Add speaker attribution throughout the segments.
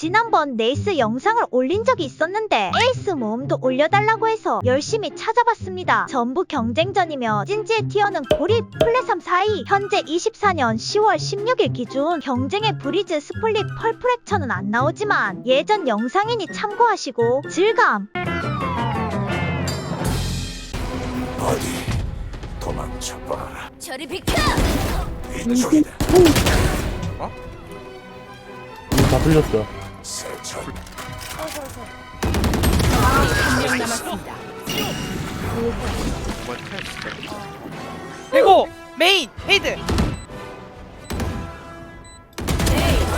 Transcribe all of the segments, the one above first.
Speaker 1: 지난번 네이스 영상을 올린 적이 있었는데 에이스 모음도 올려달라고 해서 열심히 찾아봤습니다. 전부 경쟁전이며 찐지의 티어는 고립, 플레삼 4위, 현재 24년 10월 16일 기준 경쟁의 브리즈, 스플릿, 펄프렉처는 안 나오지만 예전 영상이니 참고하시고 질감!
Speaker 2: 어디 도망쳐봐라
Speaker 3: 저리 비켜!
Speaker 2: 이쪽이다
Speaker 4: 다 풀렸어.
Speaker 2: 세천
Speaker 3: 한명 남았습니다.
Speaker 5: 그리고 메인 헤이드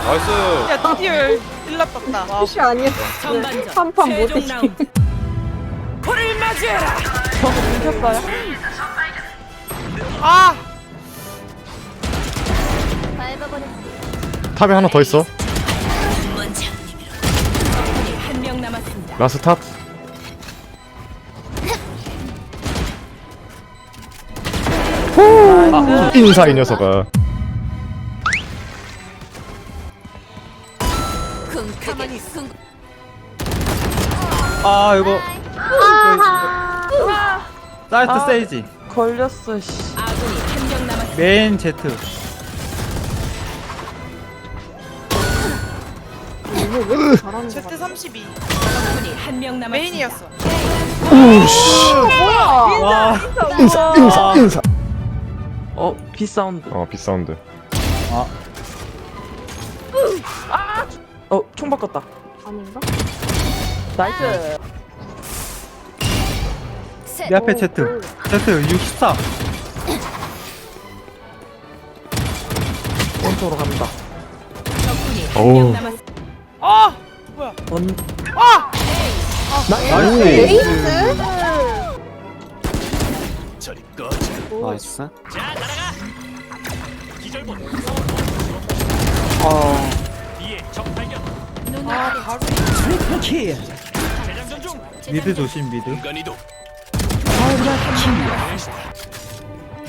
Speaker 6: 나이스
Speaker 5: 야 드디어 일라 떴다 와
Speaker 7: 푸시.
Speaker 3: 전반전
Speaker 7: 한판
Speaker 3: 최종
Speaker 7: 못해.
Speaker 3: 라운드. 불을 맞이해라.
Speaker 5: 이겼어요 아.
Speaker 8: 탑에 하나 더 있어. 라스 탑. 후! 인사 이 녀석아.
Speaker 4: 아 이거 사이트 세이지
Speaker 5: 걸렸어 씨
Speaker 3: 아군이 한 명 남았습니다.
Speaker 4: 메인 제트
Speaker 5: Z32
Speaker 3: 적군이 한 명 남았습니다.
Speaker 5: 메인이었어
Speaker 4: 와
Speaker 8: 인사 인사 인사.
Speaker 4: 어, 피 사운드.
Speaker 8: 어 빗사운드.
Speaker 5: 어 총 바꿨다
Speaker 7: 아닌가?
Speaker 5: 나이스
Speaker 3: 셋.
Speaker 4: 내 앞에 제트. 제트 64. 원토로 갑니다.
Speaker 3: 적군이
Speaker 8: 어우.
Speaker 3: 한명 남았습니다.
Speaker 5: 아 뭐야
Speaker 4: 원.
Speaker 5: 아
Speaker 8: 나이스.
Speaker 2: 저리 꺼져
Speaker 4: 나이스.
Speaker 5: 아, 바로
Speaker 4: 미드 조심 미드.
Speaker 2: 인간이도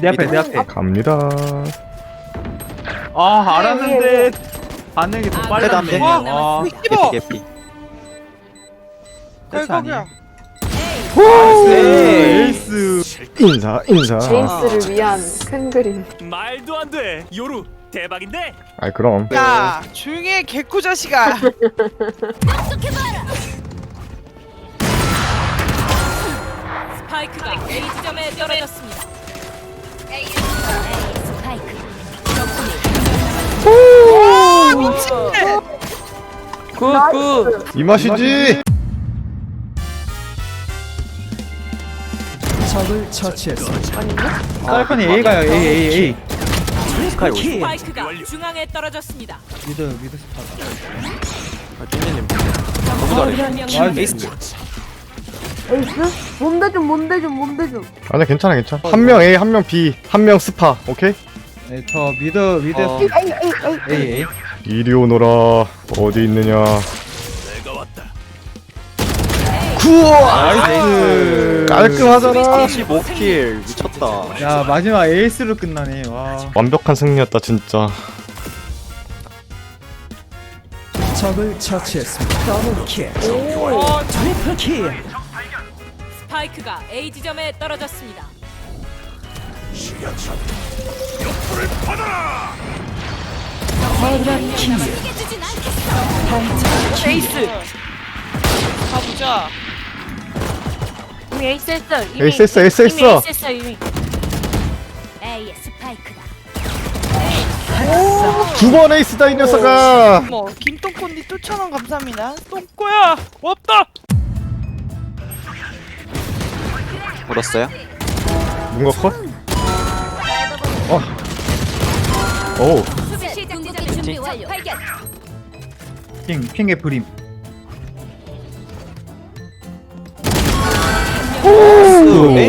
Speaker 4: 내 앞에 내 앞에.
Speaker 8: 갑니다.
Speaker 4: 아 알았는데 반응이 더 빨랐네.
Speaker 3: 와,
Speaker 4: 아,
Speaker 5: 씹어
Speaker 4: 개피.
Speaker 5: 결국이야
Speaker 4: 에이스.
Speaker 8: 인사 인사.
Speaker 7: 제임스를 위한 큰 그림.
Speaker 9: 말도 안 돼. 요루 대박인데.
Speaker 8: 아이 그럼.
Speaker 5: 야 조용히 해 개코 자식아
Speaker 3: 스파이크가 A 지점에 떨어졌습니다. 스파이크.
Speaker 4: 굿굿.
Speaker 8: 이 맛이지.
Speaker 4: 사이펀이 A 가요 A A A.
Speaker 3: 스파이크가 중앙에 떨어졌습니다.
Speaker 4: 미드 미드 스파.
Speaker 3: 적군이 한명
Speaker 4: 아
Speaker 3: 남았습니다.
Speaker 4: 에이스.
Speaker 7: 에이스? 뭔데 좀 뭔데 좀 뭔데 좀.
Speaker 8: 아니야 괜찮아 괜찮아. 한 명 A 한 명 B 한 명 스파. 오케이.
Speaker 4: 네, 저 미드 미드
Speaker 7: 에이 에이 에이.
Speaker 4: A A.
Speaker 8: 이리 오너라. 어디 있느냐.
Speaker 2: 내가 왔다
Speaker 4: 나이스.
Speaker 8: 깔끔하잖아.
Speaker 4: 15킬 미쳤다. 야 마지막 에이스로 끝나네. 와.
Speaker 8: 완벽한 승리였다 진짜.
Speaker 5: 어
Speaker 3: 스파이크가 A 지점에 떨어졌습니다.
Speaker 2: 시야차
Speaker 5: 에이스 가보자
Speaker 7: 이미 에이스 했어. 이미
Speaker 8: 에이스 했어 에이스 했어.
Speaker 7: 이미 에이스 했어 이미.
Speaker 3: A의 스파이크다.
Speaker 8: 두 번 에이스다 이 녀석아.
Speaker 5: 뭐 김똥콘니 또 천원 감사합니다 똥꼬야 고맙다
Speaker 6: 물었어요?
Speaker 8: 뭔가 컷? 어. 오.
Speaker 3: 수비 시작 지점 준비 완료. 발견.
Speaker 4: 핑 핑의 브림.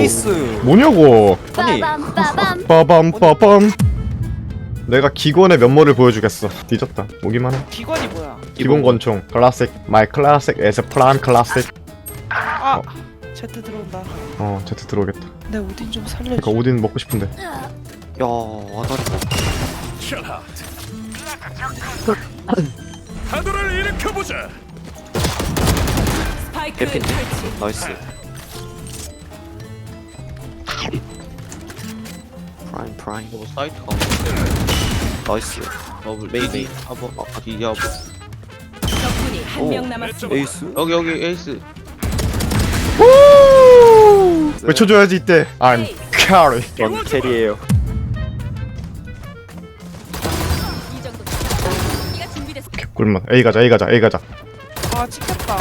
Speaker 6: 에이스
Speaker 8: 뭐냐고.
Speaker 6: 아니
Speaker 3: 빠밤.
Speaker 8: 빠밤 빠밤. 내가 기권의 면모를 보여주겠어. 뒤졌다. 오기만 해.
Speaker 5: 기관이 뭐야
Speaker 8: 기본 권총. 클래식. 마이 클래식 에스 프라임 클래식.
Speaker 5: 아 제트 들어온다
Speaker 8: 어, 제트 들어오겠다.
Speaker 5: 내 오딘 좀 살려줘
Speaker 8: 그러니까 오딘 먹고 싶은데.
Speaker 6: 야 와다리
Speaker 2: 샷 파도를 일으켜 보자.
Speaker 3: 스파이크
Speaker 6: 개핀데. 나이스. 프라임 프라임.
Speaker 10: 뭐 사이트가
Speaker 6: 나이스.
Speaker 10: 더블 메이디 하버 아
Speaker 3: 적군이 한
Speaker 6: 오.
Speaker 3: 명 남았습니다.
Speaker 6: 에이스.
Speaker 10: 여기 여기 에이스
Speaker 8: 외쳐줘야지 이때 I'm carry
Speaker 6: 전 캐리에요.
Speaker 3: 이 정도. 이가 준비됐어.
Speaker 8: 꿀맛 A 가자 A 가자 A 가자
Speaker 5: 아 찍혔다.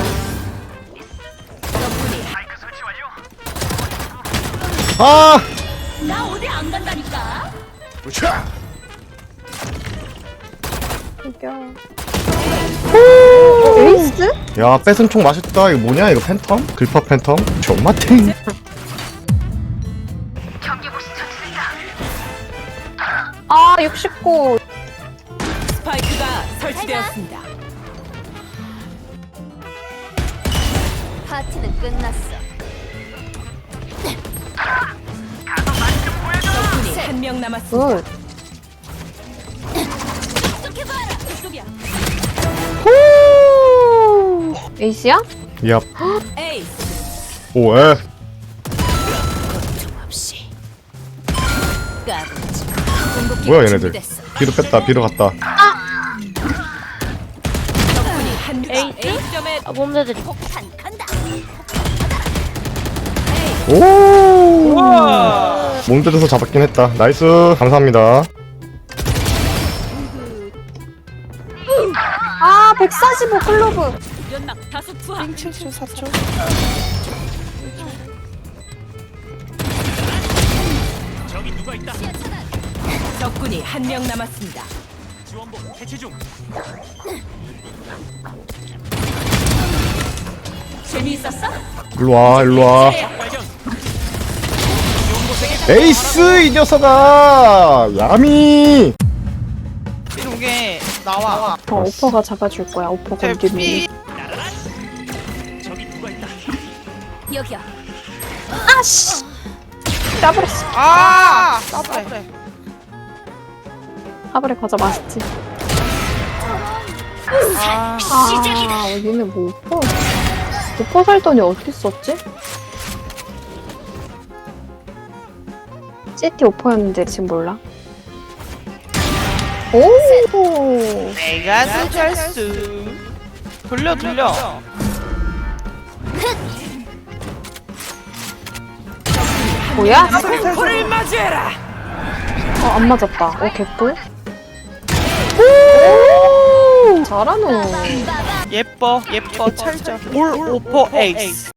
Speaker 3: 적군이
Speaker 8: 아
Speaker 3: 나 어디 안
Speaker 2: 우차.
Speaker 7: 에이스?
Speaker 8: 야 뺏은 총 맛있다 이거 뭐냐 이거 팬텀? 글파 팬텀? 존마탱
Speaker 7: 아 69.
Speaker 3: 스파이크가 설치되었습니다.
Speaker 1: 파티는 끝났어.
Speaker 3: 명 남았습니다.
Speaker 7: 굿.
Speaker 3: 이쪽이야.
Speaker 7: 에이스야?
Speaker 8: 얍
Speaker 3: 에이스.
Speaker 8: 오에
Speaker 3: 없이. 까불지. 궁극기가
Speaker 8: 뭐야 얘네들
Speaker 3: 준비됐어.
Speaker 8: 뒤로 뺐다 뒤로 갔다
Speaker 3: 적군이 한 명. A 점에
Speaker 7: 아.
Speaker 3: 폭탄 간다.
Speaker 8: 오
Speaker 5: 우와.
Speaker 8: 몸들여서 잡았긴 했다 나이스 감사합니다
Speaker 7: 아 145 클로브.
Speaker 3: 연막 다수 투하.
Speaker 5: 74초.
Speaker 9: 저기 누가 있다.
Speaker 3: 적군이 한 명 남았습니다.
Speaker 9: 지원복 해체 중.
Speaker 3: 재미있었어?
Speaker 8: 일로와 일로와
Speaker 9: 발견.
Speaker 8: 에이스 이 녀석아 야미
Speaker 5: 이게 나와.
Speaker 7: 어 오퍼가 잡아줄 거야. 오퍼 건드리면.
Speaker 5: 대피.
Speaker 9: 저기 누가 있다.
Speaker 3: 여기야.
Speaker 7: 아씨. 따버렸어.
Speaker 5: 아. 따블해.
Speaker 7: 하브레 과자 맛있지.
Speaker 5: 아.
Speaker 7: 아 얘네 뭐 오퍼? 오퍼 살더니 어디 있었지? CT 오퍼였는데 지금 몰라. 오.
Speaker 5: 내가 수철수. 돌려 돌려.
Speaker 7: 뭐야?
Speaker 5: 불을 맞이해라.
Speaker 7: 어, 안 맞았다. 어, 개꿀? 오! 잘하노.
Speaker 5: 예뻐 예뻐 철저. 올 오퍼 에이스.